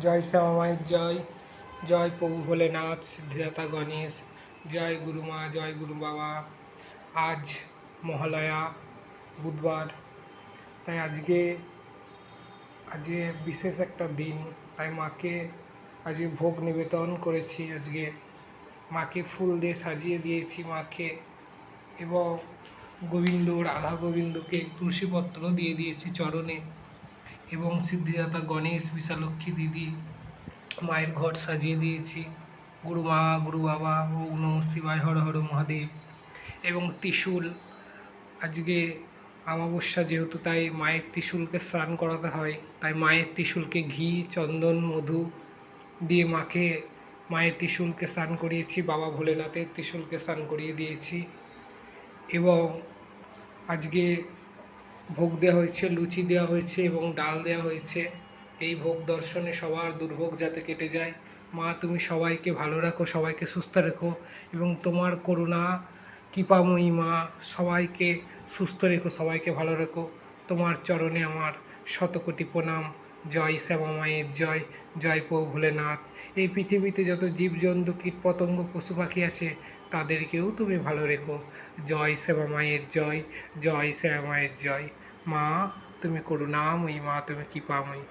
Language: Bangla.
জয় শ্যামা মায়ের জয় জয় প্রভু ভোলেনাথ, সিদ্ধিদাতা গণেশ, জয় গুরুমা জয় গুরু বাবা। আজ মহালয়া, বুধবার। তাই আজকে আজকে বিশেষ একটা দিন। তাই মাকে আজকে ভোগ নিবেদন করেছি আজকে। মাকে ফুল দিয়ে সাজিয়ে দিয়েছি মাকে এবং গোবিন্দ রাধা গোবিন্দকে তুলসীপত্র দিয়ে দিয়েছি চরণে। এবং সিদ্ধিদাতা গণেশ বিশালক্ষী দিদি মায়ের ঘর সাজিয়ে দিয়েছি। গুরু মা, গুরু বাবা ও নম শিবায়, হর হর মহাদেব এবং ত্রিশূল। আজকে অমাবস্যা যেহেতু, তাই মায়ের ত্রিশূলকে স্নান করাতে হয়। তাই মায়ের ত্রিশূলকে ঘি, চন্দন, মধু দিয়ে মাকে, মায়ের ত্রিশূলকে স্নান করিয়েছি। বাবা ভোলেনাথের ত্রিশূলকে স্নান করিয়ে দিয়েছি এবং আজকে ভোগ দেওয়া হয়েছে, লুচি দেওয়া হয়েছে এবং ডাল দেওয়া হয়েছে। এই ভোগ দর্শনে সবার দুর্ভোগ যাতে কেটে যায়। মা, তুমি সবাইকে ভালো রাখো, সবাইকে সুস্থ রেখো এবং তোমার করুণা, কৃপাময়ী মা, সবাইকে সুস্থ রেখো, সবাইকে ভালো রেখো। তোমার চরণে আমার শতকোটি প্রণাম। জয় শ্যামায়ের জয় জয় পৌ ভোলেনাথ। এই পৃথিবীতে যত জীবজন্তু, কীটপতঙ্গ, পশু পাখি আছে, তাদেরকেও তুমি ভালো রেখো। জয় শ্যামা মায়ের জয় জয় শ্যামা মায়ের জয়। মা, তুমি করুণাময়ী, মা, তুমি কৃপাময়ী।